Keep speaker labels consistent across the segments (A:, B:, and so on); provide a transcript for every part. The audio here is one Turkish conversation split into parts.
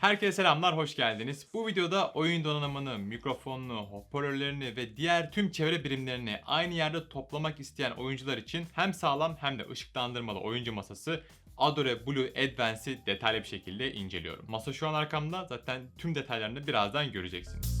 A: Herkese selamlar, hoş geldiniz. Bu videoda oyun donanımını, mikrofonunu, hoparlörlerini ve diğer tüm çevre birimlerini aynı yerde toplamak isteyen oyuncular için hem sağlam hem de ışıklandırmalı oyuncu masası Adore Blue Advance'i detaylı bir şekilde inceliyorum. Masa şu an arkamda zaten tüm detaylarını birazdan göreceksiniz.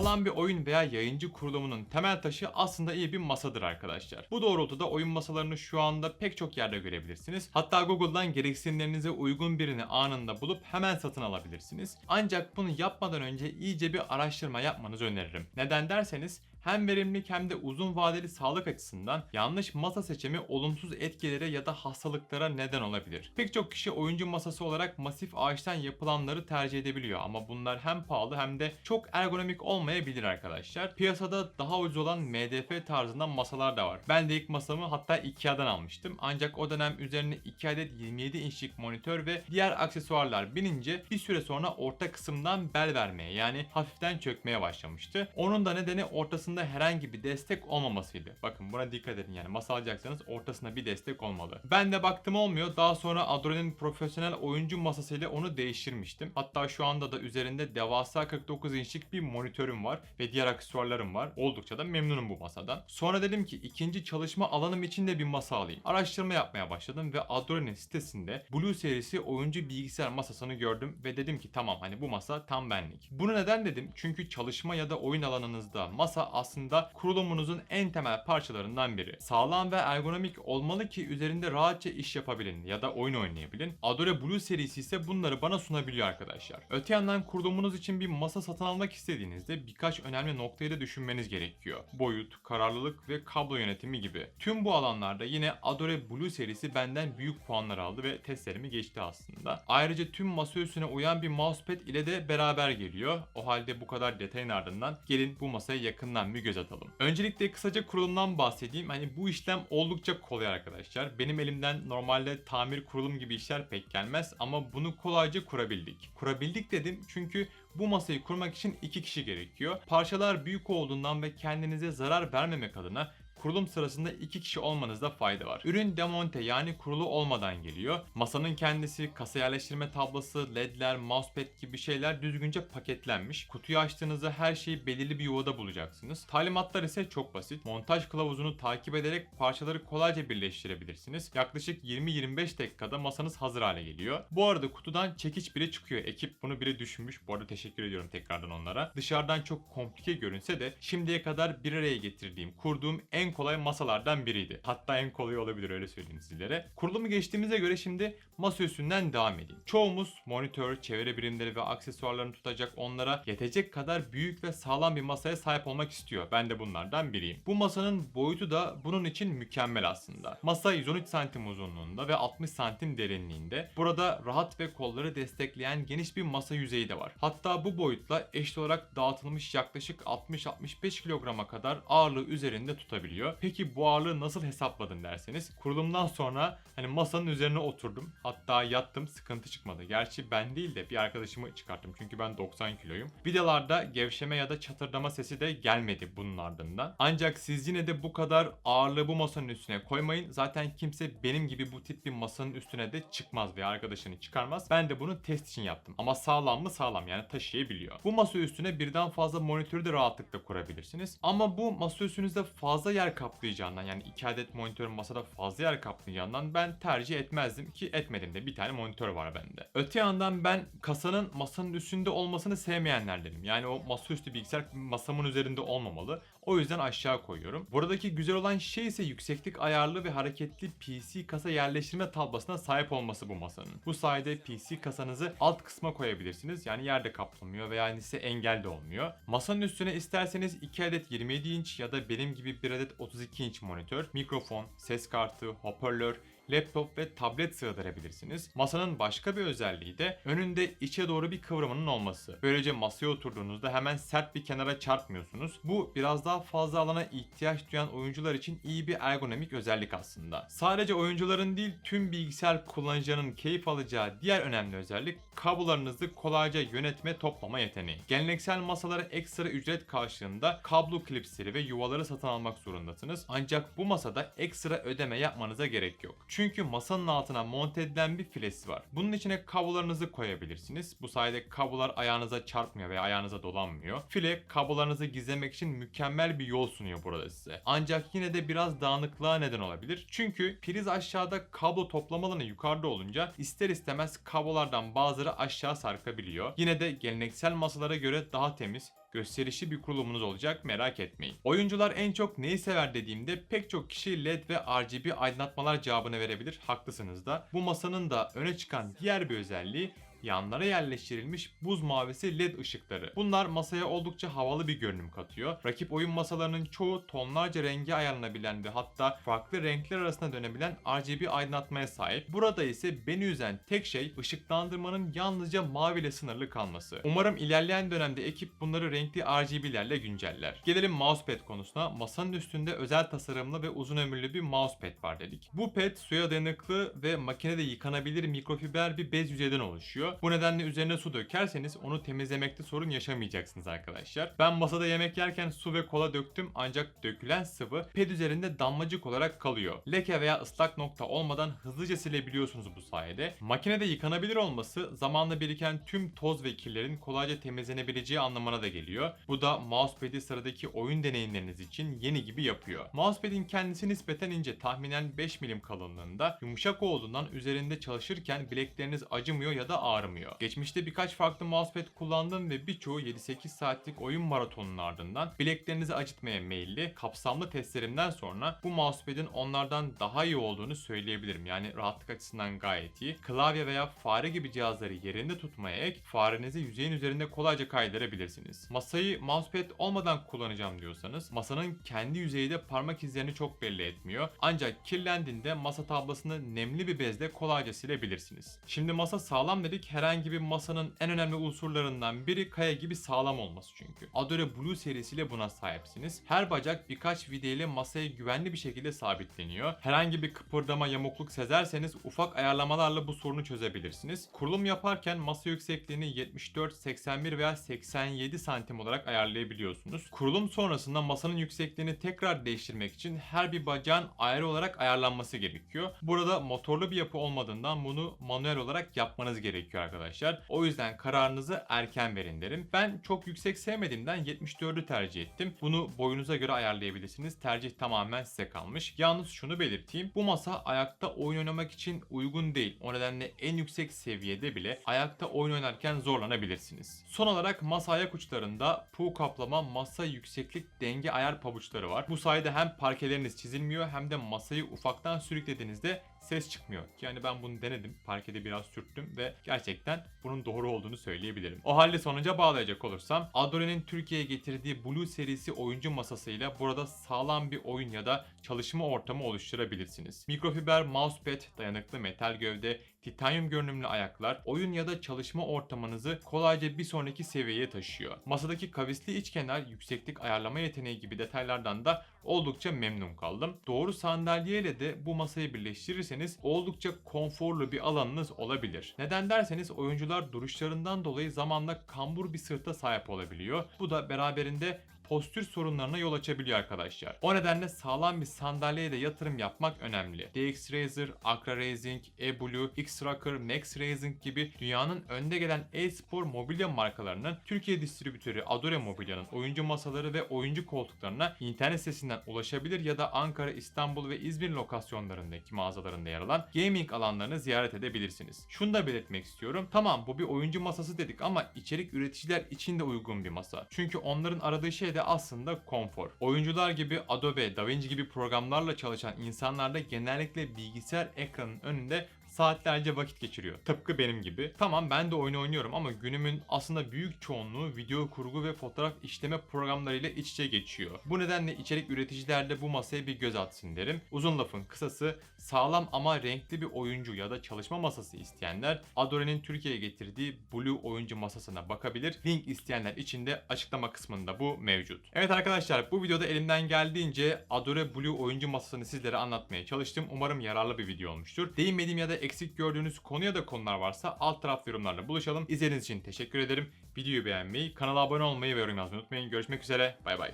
A: Sağlam bir oyun veya yayıncı kurulumunun temel taşı aslında iyi bir masadır arkadaşlar. Bu doğrultuda oyun masalarını şu anda pek çok yerde görebilirsiniz. Hatta Google'dan gereksinimlerinize uygun birini anında bulup hemen satın alabilirsiniz. Ancak bunu yapmadan önce iyice bir araştırma yapmanızı öneririm. Neden derseniz hem verimlilik hem de uzun vadeli sağlık açısından yanlış masa seçimi olumsuz etkilere ya da hastalıklara neden olabilir. Pek çok kişi oyuncu masası olarak masif ağaçtan yapılanları tercih edebiliyor ama bunlar hem pahalı hem de çok ergonomik olmayabilir arkadaşlar. Piyasada daha ucuz olan MDF tarzından masalar da var. Ben de ilk masamı hatta Ikea'dan almıştım. Ancak o dönem üzerine 2 adet 27 inçlik monitör ve diğer aksesuarlar binince bir süre sonra orta kısımdan bel vermeye yani hafiften çökmeye başlamıştı. Onun da nedeni ortasında herhangi bir destek olmamasıydı. Bakın buna dikkat edin yani masa alacaksanız ortasında bir destek olmalı. Ben de baktım olmuyor. Daha sonra Adro'nun profesyonel oyuncu masasıyla onu değiştirmiştim. Hatta şu anda da üzerinde devasa 49 inçlik bir monitörüm var ve diğer aksesuarlarım var. Oldukça da memnunum bu masadan. Sonra dedim ki ikinci çalışma alanım için de bir masa alayım. Araştırma yapmaya başladım ve Adro'nun sitesinde Blue serisi oyuncu bilgisayar masasını gördüm ve dedim ki tamam hani bu masa tam benlik. Bunu neden dedim? Çünkü çalışma ya da oyun alanınızda masa aslında kurulumunuzun en temel parçalarından biri. Sağlam ve ergonomik olmalı ki üzerinde rahatça iş yapabilin ya da oyun oynayabilin. Adore Blue serisi ise bunları bana sunabiliyor arkadaşlar. Öte yandan kurulumunuz için bir masa satın almak istediğinizde birkaç önemli noktayı da düşünmeniz gerekiyor. Boyut, kararlılık ve kablo yönetimi gibi. Tüm bu alanlarda yine Adore Blue serisi benden büyük puanlar aldı ve testlerimi geçti aslında. Ayrıca tüm masa üstüne uyan bir mousepad ile de beraber geliyor. O halde bu kadar detayın ardından gelin bu masaya yakından bir göz atalım. Öncelikle kısaca kurulumdan bahsedeyim. Hani bu işlem oldukça kolay arkadaşlar. Benim elimden normalde tamir kurulum gibi işler pek gelmez ama bunu kolayca kurabildik. Kurabildik dedim çünkü bu masayı kurmak için iki kişi gerekiyor. Parçalar büyük olduğundan ve kendinize zarar vermemek adına kurulum sırasında iki kişi olmanızda fayda var. Ürün demonte yani kurulu olmadan geliyor. Masanın kendisi, kasa yerleştirme tablosu, ledler, mousepad gibi şeyler düzgünce paketlenmiş. Kutuyu açtığınızda her şeyi belirli bir yuvada bulacaksınız. Talimatlar ise çok basit. Montaj kılavuzunu takip ederek parçaları kolayca birleştirebilirsiniz. Yaklaşık 20-25 dakikada masanız hazır hale geliyor. Bu arada kutudan çekiç bile çıkıyor. Ekip bunu bile düşünmüş. Bu arada teşekkür ediyorum tekrardan onlara. Dışarıdan çok komplike görünse de şimdiye kadar bir araya getirdiğim, kurduğum en kolay masalardan biriydi. Hatta en kolay olabilir öyle söyleyeyim sizlere. Kurulumu geçtiğimize göre şimdi masa üstünden devam edeyim. Çoğumuz monitör, çevre birimleri ve aksesuarlarını tutacak onlara yetecek kadar büyük ve sağlam bir masaya sahip olmak istiyor. Ben de bunlardan biriyim. Bu masanın boyutu da bunun için mükemmel aslında. Masa 113 santim uzunluğunda ve 60 santim derinliğinde. Burada rahat ve kolları destekleyen geniş bir masa yüzeyi de var. Hatta bu boyutla eşit olarak dağıtılmış yaklaşık 60-65 kilograma kadar ağırlığı üzerinde tutabiliyor. Peki bu ağırlığı nasıl hesapladın derseniz kurulumdan sonra hani masanın üzerine oturdum. Hatta yattım sıkıntı çıkmadı. Gerçi ben değil de bir arkadaşımı çıkarttım çünkü ben 90 kiloyum. Vidalarda gevşeme ya da çatırdama sesi de gelmedi bunun ardından. Ancak siz yine de bu kadar ağırlığı bu masanın üstüne koymayın. Zaten kimse benim gibi bu tip bir masanın üstüne de çıkmaz veya arkadaşını çıkarmaz. Ben de bunu test için yaptım. Ama sağlam mı sağlam yani taşıyabiliyor. Bu masa üstüne birden fazla monitörü de rahatlıkla kurabilirsiniz. Ama bu masa üstünüzde fazla yer kaplayacağından yani 2 adet monitörün masada fazla yer kaplayacağından ben tercih etmezdim ki etmedim de bir tane monitör var bende. Öte yandan ben kasanın masanın üstünde olmasını sevmeyenlerdenim. Yani o masaüstü bilgisayar masamın üzerinde olmamalı. O yüzden aşağı koyuyorum. Buradaki güzel olan şey ise yükseklik ayarlı ve hareketli PC kasa yerleştirme tablosuna sahip olması bu masanın. Bu sayede PC kasanızı alt kısma koyabilirsiniz. Yani yerde kaplamıyor veya size engel de olmuyor. Masanın üstüne isterseniz 2 adet 27 inç ya da benim gibi 1 adet 32 inç monitör, mikrofon, ses kartı, hoparlör, laptop ve tablet sığdırabilirsiniz. Masanın başka bir özelliği de önünde içe doğru bir kıvrımının olması. Böylece masaya oturduğunuzda hemen sert bir kenara çarpmıyorsunuz. Bu biraz daha fazla alana ihtiyaç duyan oyuncular için iyi bir ergonomik özellik aslında. Sadece oyuncuların değil tüm bilgisayar kullanıcılarının keyif alacağı diğer önemli özellik kablolarınızı kolayca yönetme toplama yeteneği. Geleneksel masalara ekstra ücret karşılığında kablo klipsleri ve yuvaları satın almak zorundasınız. Ancak bu masada ekstra ödeme yapmanıza gerek yok. Çünkü Çünkü masanın altına monte edilen bir filesi var. Bunun içine kablolarınızı koyabilirsiniz. Bu sayede kablolar ayağınıza çarpmıyor veya ayağınıza dolanmıyor. File kablolarınızı gizlemek için mükemmel bir yol sunuyor burada size. Ancak yine de biraz dağınıklığa neden olabilir. Çünkü priz aşağıda kablo toplama alanı yukarıda olunca ister istemez kablolardan bazıları aşağı sarkabiliyor. Yine de geleneksel masalara göre daha temiz, gösterişli bir kurulumunuz olacak merak etmeyin. Oyuncular en çok neyi sever dediğimde pek çok kişi LED ve RGB aydınlatmalar cevabını verebilir. Haklısınız da. Bu masanın da öne çıkan diğer bir özelliği yanlara yerleştirilmiş buz mavisi led ışıkları. Bunlar masaya oldukça havalı bir görünüm katıyor. Rakip oyun masalarının çoğu tonlarca rengi ayarlanabilen ve hatta farklı renkler arasında dönebilen RGB aydınlatmaya sahip. Burada ise beni üzen tek şey ışıklandırmanın yalnızca mavi ile sınırlı kalması. Umarım ilerleyen dönemde ekip bunları renkli RGB'lerle günceller. Gelelim mousepad konusuna. Masanın üstünde özel tasarımlı ve uzun ömürlü bir mousepad var dedik. Bu pad suya dayanıklı ve makinede yıkanabilir mikrofiber bir bez yüzeyden oluşuyor. Bu nedenle üzerine su dökerseniz onu temizlemekte sorun yaşamayacaksınız arkadaşlar. Ben masada yemek yerken su ve kola döktüm ancak dökülen sıvı ped üzerinde damlacık olarak kalıyor. Leke veya ıslak nokta olmadan hızlıca silebiliyorsunuz bu sayede. Makinede yıkanabilir olması zamanla biriken tüm toz ve kirlerin kolayca temizlenebileceği anlamına da geliyor. Bu da mousepad'i sıradaki oyun deneyimleriniz için yeni gibi yapıyor. Mousepad'in kendisi nispeten ince tahminen 5 milim kalınlığında yumuşak olduğundan üzerinde çalışırken bilekleriniz acımıyor ya da ağrımıyor. Geçmişte birkaç farklı mousepad kullandım ve birçoğu 7-8 saatlik oyun maratonunun ardından bileklerinizi acıtmaya meyilli. Kapsamlı testlerimden sonra bu mousepad'in onlardan daha iyi olduğunu söyleyebilirim. Yani rahatlık açısından gayet iyi. Klavye veya fare gibi cihazları yerinde tutmaya ek farenizi yüzeyin üzerinde kolayca kaydırabilirsiniz. Masayı mousepad olmadan kullanacağım diyorsanız masanın kendi yüzeyi de parmak izlerini çok belli etmiyor. Ancak kirlendiğinde masa tablasını nemli bir bezle kolayca silebilirsiniz. Şimdi masa sağlam dedik herhangi bir masanın en önemli unsurlarından biri kaya gibi sağlam olması çünkü. Adore Blue serisiyle buna sahipsiniz. Her bacak birkaç vida ile masaya güvenli bir şekilde sabitleniyor. Herhangi bir kıpırdama yamukluk sezerseniz ufak ayarlamalarla bu sorunu çözebilirsiniz. Kurulum yaparken masa yüksekliğini 74, 81 veya 87 santim olarak ayarlayabiliyorsunuz. Kurulum sonrasında masanın yüksekliğini tekrar değiştirmek için her bir bacağın ayrı olarak ayarlanması gerekiyor. Burada motorlu bir yapı olmadığından bunu manuel olarak yapmanız gerekiyor arkadaşlar. O yüzden kararınızı erken verin derim. Ben çok yüksek sevmediğimden 74'ü tercih ettim. Bunu boyunuza göre ayarlayabilirsiniz. Tercih tamamen size kalmış. Yalnız şunu belirteyim. Bu masa ayakta oyun oynamak için uygun değil. O nedenle en yüksek seviyede bile ayakta oyun oynarken zorlanabilirsiniz. Son olarak masa ayak uçlarında pu kaplama masa yükseklik denge ayar pabuçları var. Bu sayede hem parkeleriniz çizilmiyor hem de masayı ufaktan sürüklediğinizde ses çıkmıyor. Yani ben bunu denedim. Parkede biraz sürttüm ve gerçekten bunun doğru olduğunu söyleyebilirim. O halde sonuca bağlayacak olursam Adore'nin Türkiye'ye getirdiği Blue serisi oyuncu masasıyla burada sağlam bir oyun ya da çalışma ortamı oluşturabilirsiniz. Mikrofiber mousepad, dayanıklı metal gövde, titanyum görünümlü ayaklar oyun ya da çalışma ortamınızı kolayca bir sonraki seviyeye taşıyor. Masadaki kavisli iç kenar, yükseklik ayarlama yeteneği gibi detaylardan da oldukça memnun kaldım. Doğru sandalyeyle de bu masayı birleştirirseniz oldukça konforlu bir alanınız olabilir. Neden derseniz oyuncular duruşlarından dolayı zamanla kambur bir sırta sahip olabiliyor. Bu da beraberinde postür sorunlarına yol açabiliyor arkadaşlar. O nedenle sağlam bir sandalyeye de yatırım yapmak önemli. DX Razer, Acra Racing, eBlue, X-Rocker, Max Racing gibi dünyanın önde gelen e-spor mobilya markalarının Türkiye distribütörü Adore Mobilya'nın oyuncu masaları ve oyuncu koltuklarına internet sitesinden ulaşabilir ya da Ankara, İstanbul ve İzmir lokasyonlarındaki mağazalarında yer alan gaming alanlarını ziyaret edebilirsiniz. Şunu da belirtmek istiyorum. Tamam bu bir oyuncu masası dedik ama içerik üreticiler için de uygun bir masa. Çünkü onların aradığı şey de aslında konfor. Oyuncular gibi Adobe, DaVinci gibi programlarla çalışan insanlar da genellikle bilgisayar ekranının önünde saatlerce vakit geçiriyor. Tıpkı benim gibi. Tamam ben de oyun oynuyorum ama günümün aslında büyük çoğunluğu video kurgu ve fotoğraf işleme programlarıyla iç içe geçiyor. Bu nedenle içerik üreticiler de bu masaya bir göz atsın derim. Uzun lafın kısası sağlam ama renkli bir oyuncu ya da çalışma masası isteyenler Adore'nin Türkiye'ye getirdiği Blue oyuncu masasına bakabilir. Link isteyenler için de açıklama kısmında bu mevcut. Evet arkadaşlar bu videoda elimden geldiğince Adore Blue oyuncu masasını sizlere anlatmaya çalıştım. Umarım yararlı bir video olmuştur. Değinmediğim ya da eksik gördüğünüz konu ya da konular varsa alt taraf yorumlarla buluşalım. İzlediğiniz için teşekkür ederim. Videoyu beğenmeyi, kanala abone olmayı ve yorum yazmayı unutmayın. Görüşmek üzere. Bay bay.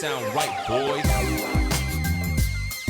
B: sound right, boy.